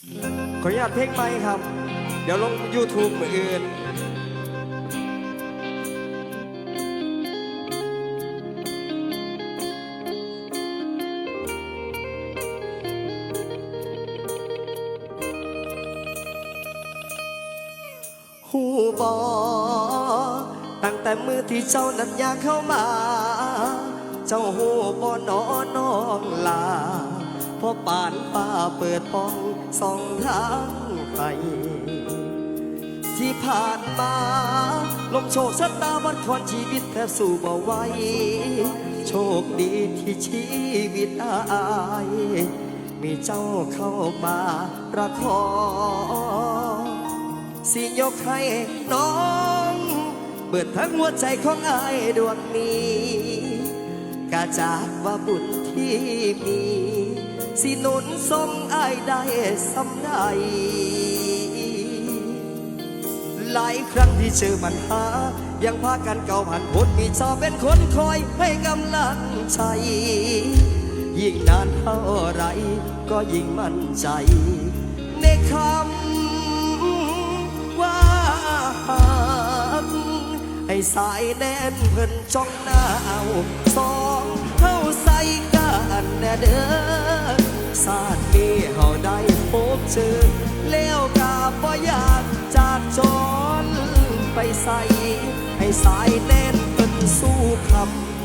ขออนุญาตเพลงไปครับ เดี๋ยวลง YouTube มืออื่นหูบอตั้งแต่มือที่เจ้านั้นอยากเข้ามา เจ้าหูบอนอน้องลาเพราะป่านป้าเปิดป้อง สองทางไปที่ผ่านมาลมโชคชะตาบัดทอนชีวิตแทบสู้บ่ไหวโชคดีที่ชีวิตอายมีเจ้าเข้ามาประคองสิยกให้น้อง เปิดทั้งหัวใจของอายดวงนี้กาจากว่าบุญที่มี สิหนุนทรงอายได้สำได้หลายครั้งที่เจอปัญหา ยังพากันเก่าผ่านพ้นมีเจ้าเป็นคนคอยให้กำลังใจยิ่งนานเท่าไร ก็ยิ่งมั่นใจ ในคำว่าหักให้สายแน่นเพิ่นจ้องหน้าเอาสอง แน่เด้อสาดนี้เฮาได้พบเจอแล้วกาบ่อยากจากจรไปใส่ให้สายแน่นเพิ่นสู้ค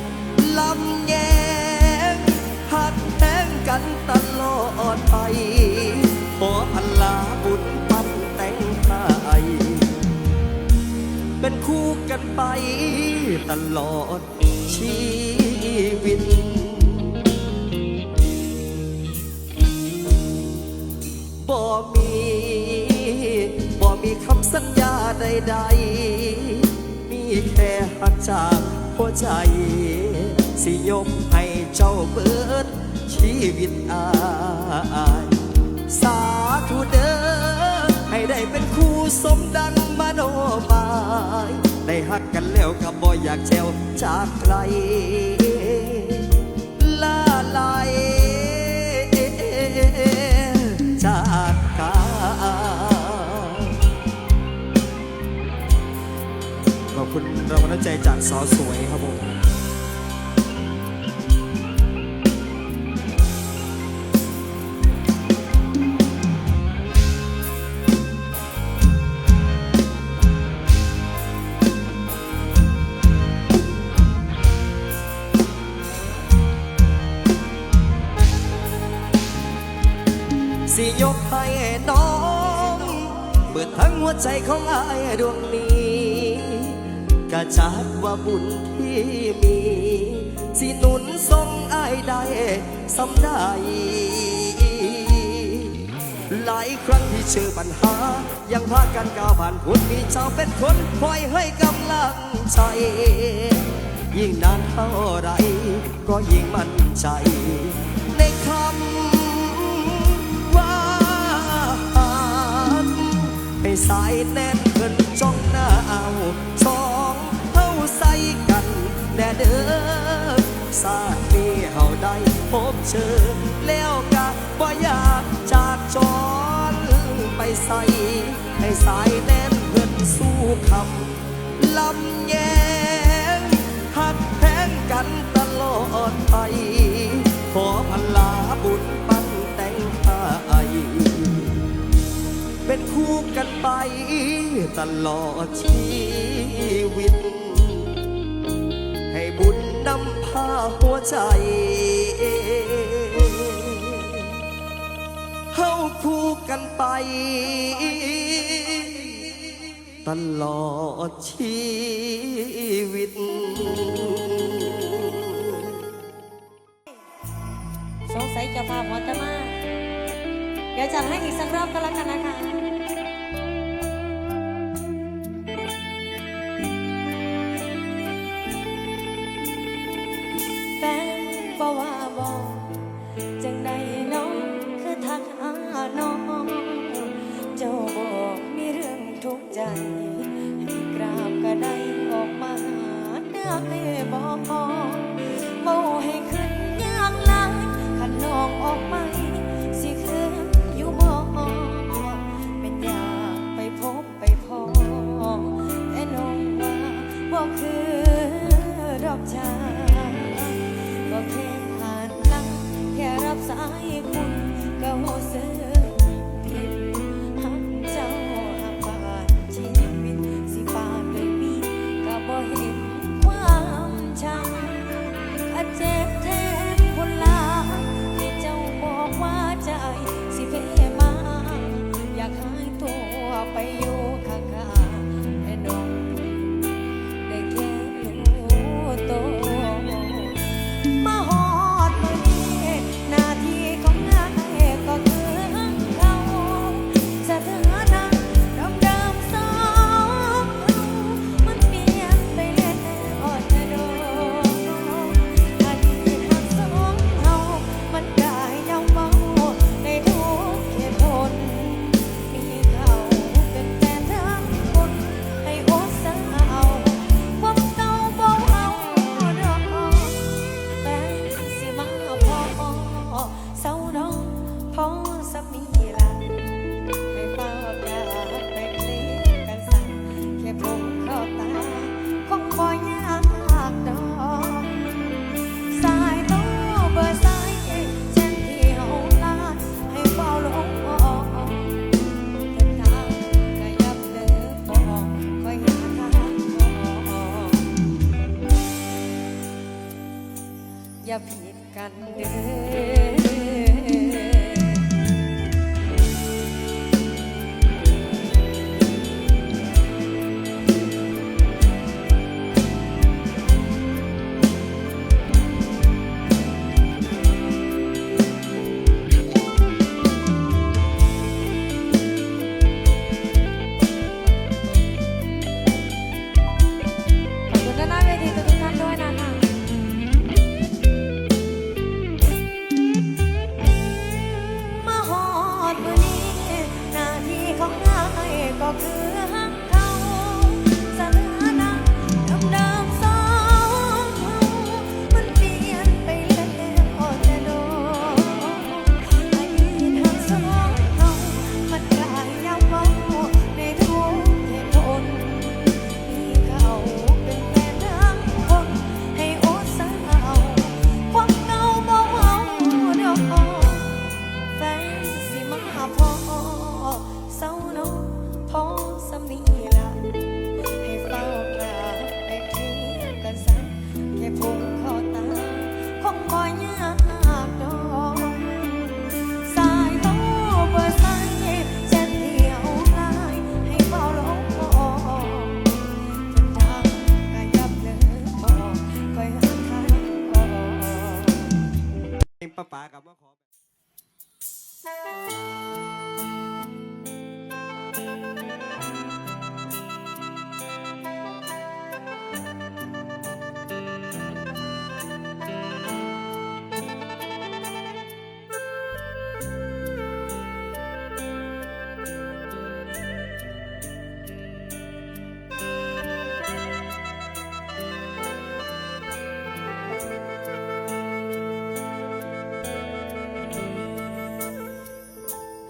ำลำแยงหักแทงกันตลอดไปขอพันลาบุญปันแต่งไทยเป็นคู่กันไปตลอดชีวิต บ่มีบ่มีคำสัญญาใดๆ มีแค่หักจากหัวใจ สิยกให้เจ้าเบิดชีวิตอาย สาธุเด้อให้ได้เป็นคู่สมดังมโนบายได้หักกันแล้วก็บ่อยากแจวจากไกลลาลาย คุณรางวัลน้ำใจจากสาวสวยครับผมสิยกให้น้องเปิดทั้งหัวใจของอายดวงนี้ กะจัดว่าบุญที่มี สิหนุนทรงอายได้สำได้หลายครั้งที่เจอปัญหา ยังพากันก้าวผ่านพ้นมีเจ้าเป็นคนคอยให้กำลังใจ ยิ่งนานเท่าไร ก็ยิ่งมั่นใจ ในคำว่าหักให้สายแน่นเพิ่นจ้องหน้าเอา น่เด้อสาปีเฮาได้พบเจอแล้วกะบ่อยากจากจรไปใส่ให้สายแน่นเพิ่นสู้คำลำแยงหักแพงกันตลอดไปขอพันลาบุญปันแต่งไทยเป็นคู่กันไปตลอดชีวิต ให้บุญนำพาหัวใจเฮาคู่กันไป ตลอดชีวิต สงสัยจะพาหมอจะมา เดี๋ยวจัดให้อีกสักรอบก็แล้วกันนะคะ รื่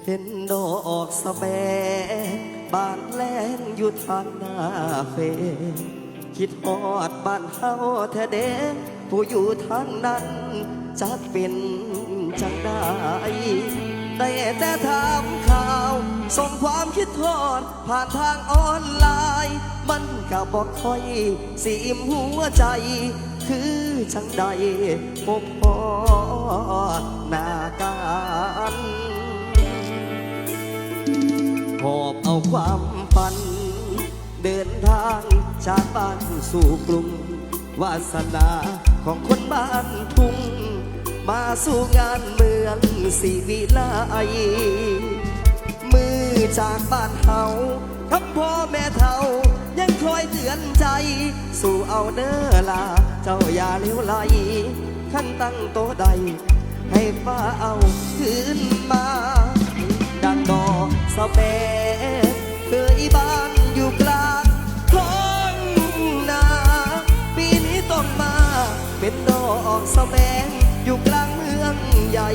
เห็นดอกสะแบงบานแลนอยู่ทางหน้าเฟคิดฮอดบ้านเฮาแท้เด้ผู้อยู่ทางนั้นจักเป็นจังได้ได้แต่ถามข่าว ส่งความคิดทอดผ่านทางออนไลน์ มันก็บอกค่อยสิอิ่มหัวใจ คือจังใดพบพอหน้ากัน อบเอาความฝัน เดินทางจากบ้านสู่กรุงวาสนาของคนบ้านทุ่ง มาสู่งานเมืองสีวิไลมือจากบ้านเฮาทั้งพ่อแม่เฒ่ายังคอยเตือนใจ สู่เอาเด้อลา เจ้าอย่าเลี้ยวไหลขั้นตั้งโตะใด ให้ฟ้าเอาคืนมา สะแบงเคยบ้านอยู่กลางท้องนาปีนี้ต้องมาเป็นดอกสะแบงอยู่กลางเมืองใหญ่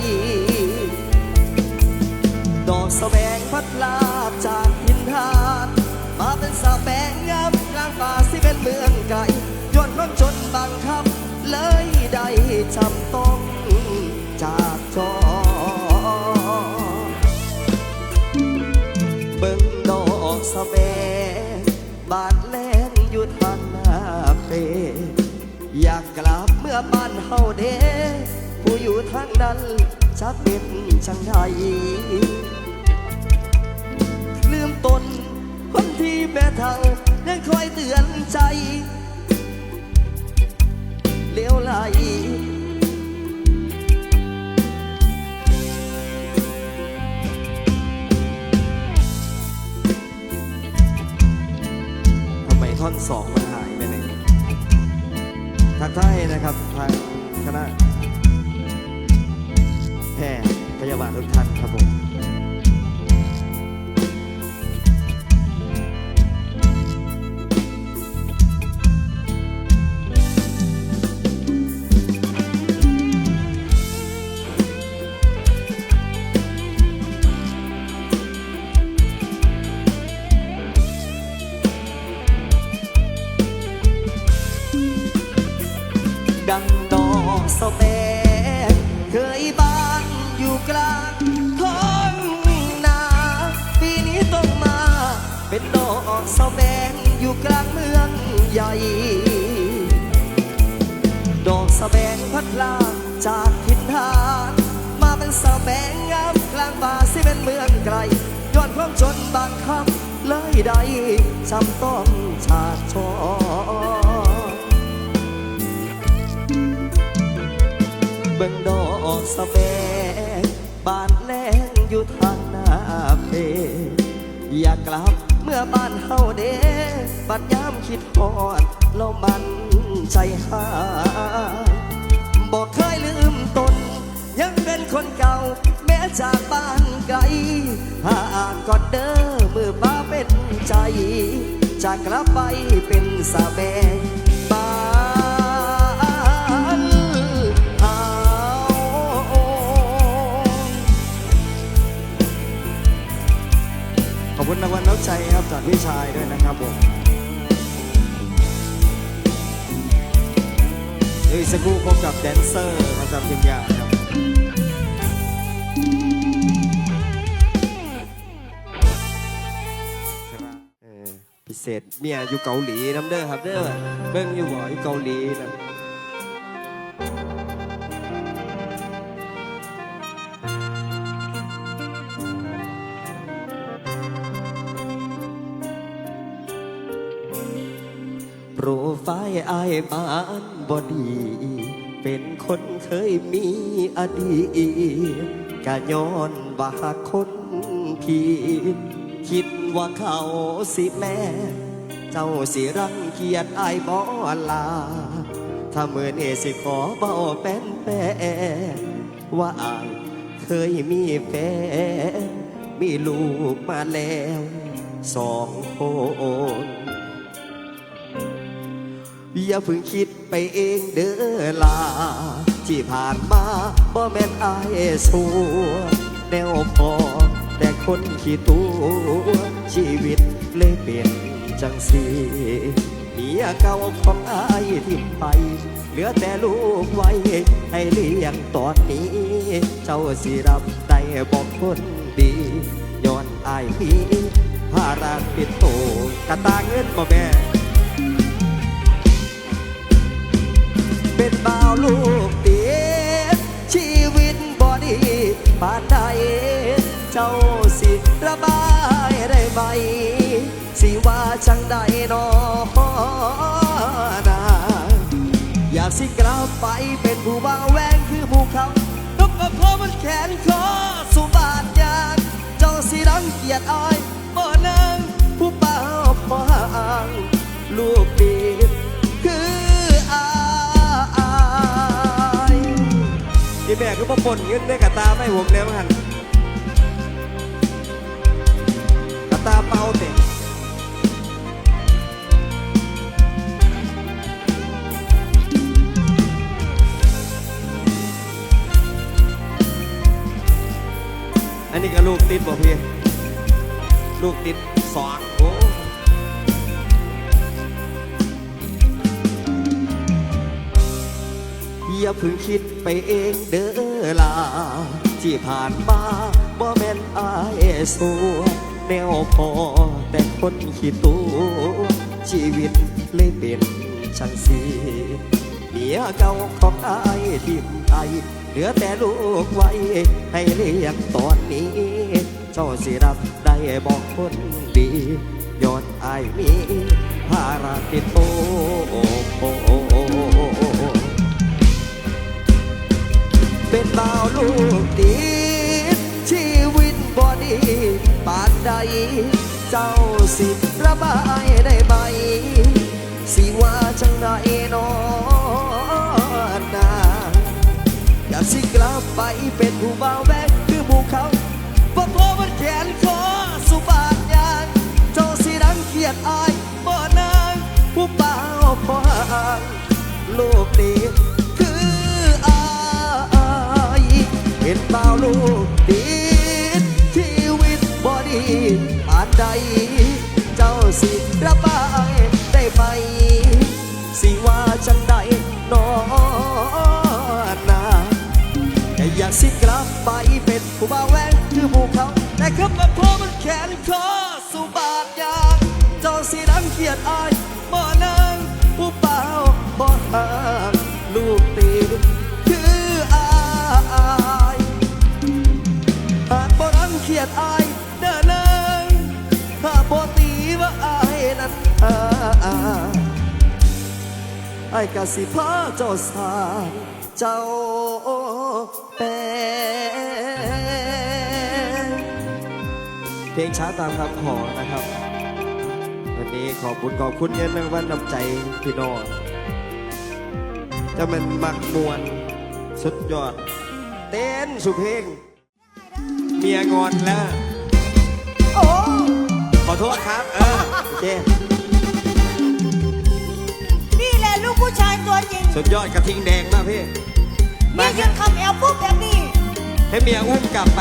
ดอกสะแบงพัดลาบจากทินทานมาเป็นสะแบงงามกลางป่าสิเป็นเมืองไกลย้อนความจนบังคับเลยได้จำต้อง เฮาเด้ผู้อยู่ทางนั้นจะเป็นจังใดลืมตนคนที่แม่เฒ่ายังคอยเตือนใจเลี้ยวไหลท่อนสองมันหายไปไหนทักทายนะครับทาง คณะแพทย์พยาบาลทุกท่านครับผม ใหญ่ ดอกสะแบงพัดลาจากทินทานมาเป็นสะแบงงามกลางป่าสิเป็นเมืองไกลย้อนความจนบางคำเลยได้จำต้องชาดชอเบิ่งดอกสะแบงบานแลงอยู่ทางหน้าเพ อยากกลับเมื่อบ้านเฮาเด้บัดยาม คิดฮอดเรามันใจหาบอกเคยลืมตน ยังเป็นคนเก่า แม้จากบ้านไกลหาอ่านก่อนเด้อมือป้าเป็นใจ จะกลับไปเป็นสะแบงบ้านเฮาขอบคุณรางวัลน้ำใจครับจากพี่ชายด้วยนะครับผม เดี๋ยวอีกสักครู่พบกับแดนเซอร์ประจำทีมงานครับครับพิเศษเมียอยู่เกาหลีน้ำเด้อครับเด้อเบิ่งอยู่บ่อยู่เกาหลีนะ ปายบ้านบอดี เป็นคนขยมีอดีตกะย้อนว่าคนผิดคิดว่าเขาสิแม่ เจ้าสิรังเกียจอายบอลา ถ้าเมือนี้สิขอเบาแป้นแป้ว่าอายเคยมีแฟนมีลูกมาแล้วสองคน อย่าเพิ่งคิดไปเองเด้อลา ที่ผ่านมาบ่แม่นอายสัวแนวพอ แต่คนขี้ตัวชีวิตเลยเปลี่ยนจังสีเมียเก่าของอายที่ไป เหลือแต่ลูกไว้ ให้เลี้ยงตอนนี้ เจ้าสิรับได้บอกคนดีย้อนอายมีภาระปิดโตกระตาเงินบ่แม่ เป็นบ่าวลูกเดียชีวิตบอดีปานใดเจ้าสิระบายได้ไหมสิว่าจังใดนอนาอยากสิกลับไปเป็นผู้บ่าวแหวงคือหมู่เขานกกระโพมันแขนคอสุบาทยานเจ้าสิรังเกียจอ้ายบ่นางผู้บ่าวพอห่างลูกเดีคื ที่แม่ก็มาปนเงินได้กระตาไม่หวงแล้วหันกระตาเป่าเตะอันนี้ก็ลูกติดบ่พี่ลูกติด อย่าเพิ่งคิดไปเองเด้อลา ที่ผ่านมาบ่แม่นอายสัวแนวพอแต่คนขี้ตัวชีวิตเลยเป็นชังสีเมียเก่าของอายทิมไอเหลือแต่ลูกไว้ ให้เลี้ยงตอนนี้ เจ้าสิรับได้บอกคนดีย้อนอายมีภาระติดโต เป็นบ่าวลูกดีชีวิตบอดีปานใด เจ้าสิระบายได้ไหมสิว่าจังใดนอนนาอยากสิกลับไปเป็นผู้บ่าวแบกคือหมู่เขาเพราะพอมันแขนคอสุบาทยางเจ้าสิรังเกียจอายบ่นางผู้บ่าวพอห่างลูกดี เป็นบ่าลูกดีชีวิตบอดีปานใด เจ้าสิระบายได้ไหม สิว่าจังใดนอนนาแต่อยากสิกลับไปเป็นผู้บ่าวแหวงคือหมู่เขา แต่ครับมาพอมันแขนคอสุบาทยางเจ้าสิรังเกียจอาย ไอ้กะสิพาเจ้าสาเจ้าเป็นเพลงช้าตามคำขอนะครับ วันนี้ขอบคุณขอบคุณเงินรางวัลนำใจพี่น้องจะเป็นมักมวน สุดยอด เต้นสุเพลงเมียงอนแล้ว โอ้ ขอโทษครับ เออ โอเค ตัวจริงสุดยอดกระทิงแดงมากพี่เมียยืนคำแอลปุ๊บแบบนี้ ให้เมียอุ้มกลับไป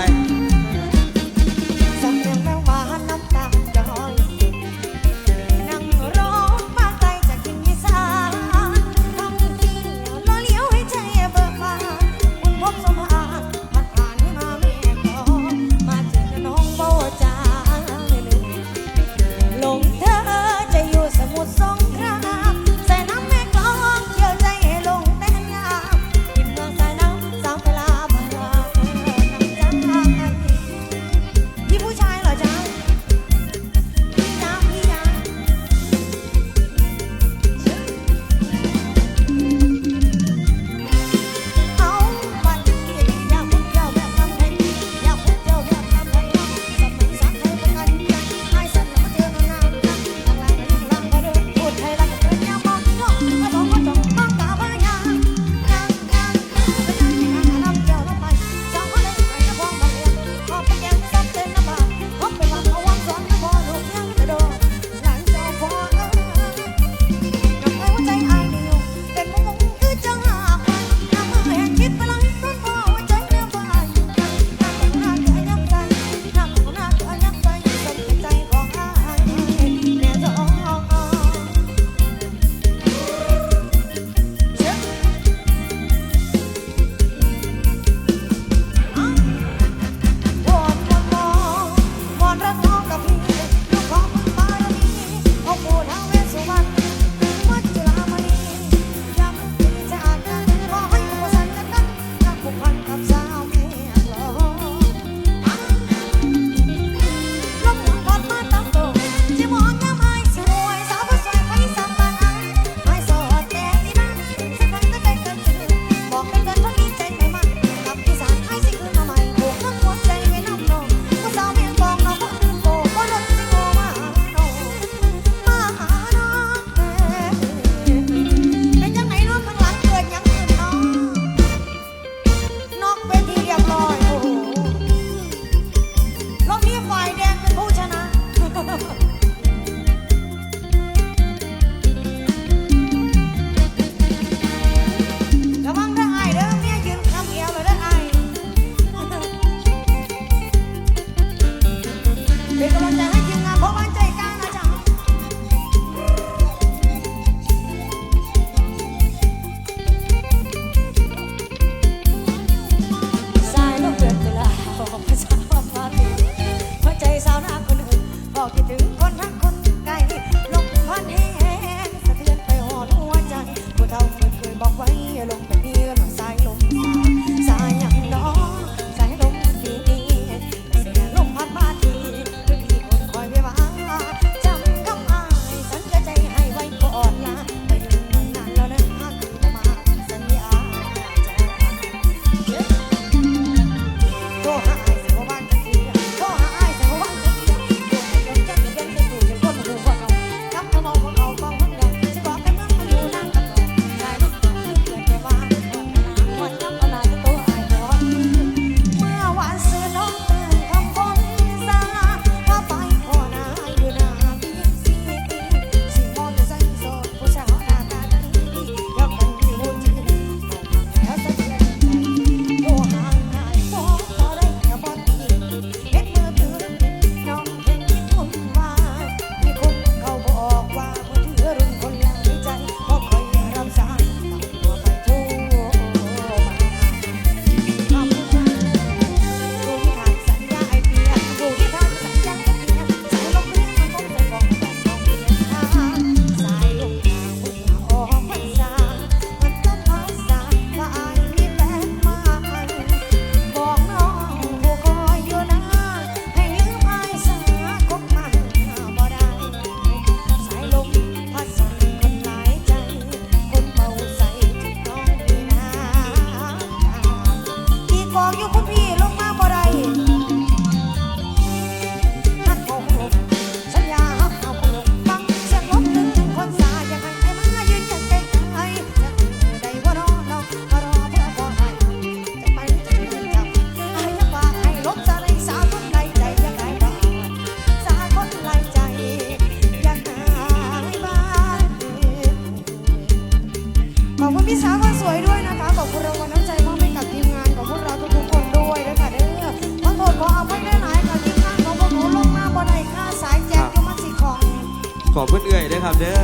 ขอบคุณเอื่อยด้วยครับเด้อ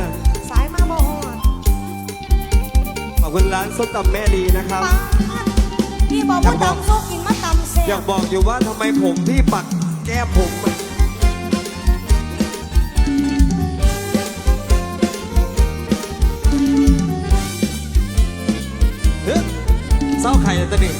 สายมาบ่หอดขอบคุณร้านส้มตำแม่ลีนะครับพี่บอกว่าตำส้มกินมาตำแซ่อยากบอกอยู่ว่าทำไมผมที่ปักแก้ผมอะเฮ้ยเศร้าไข่ตะหนี่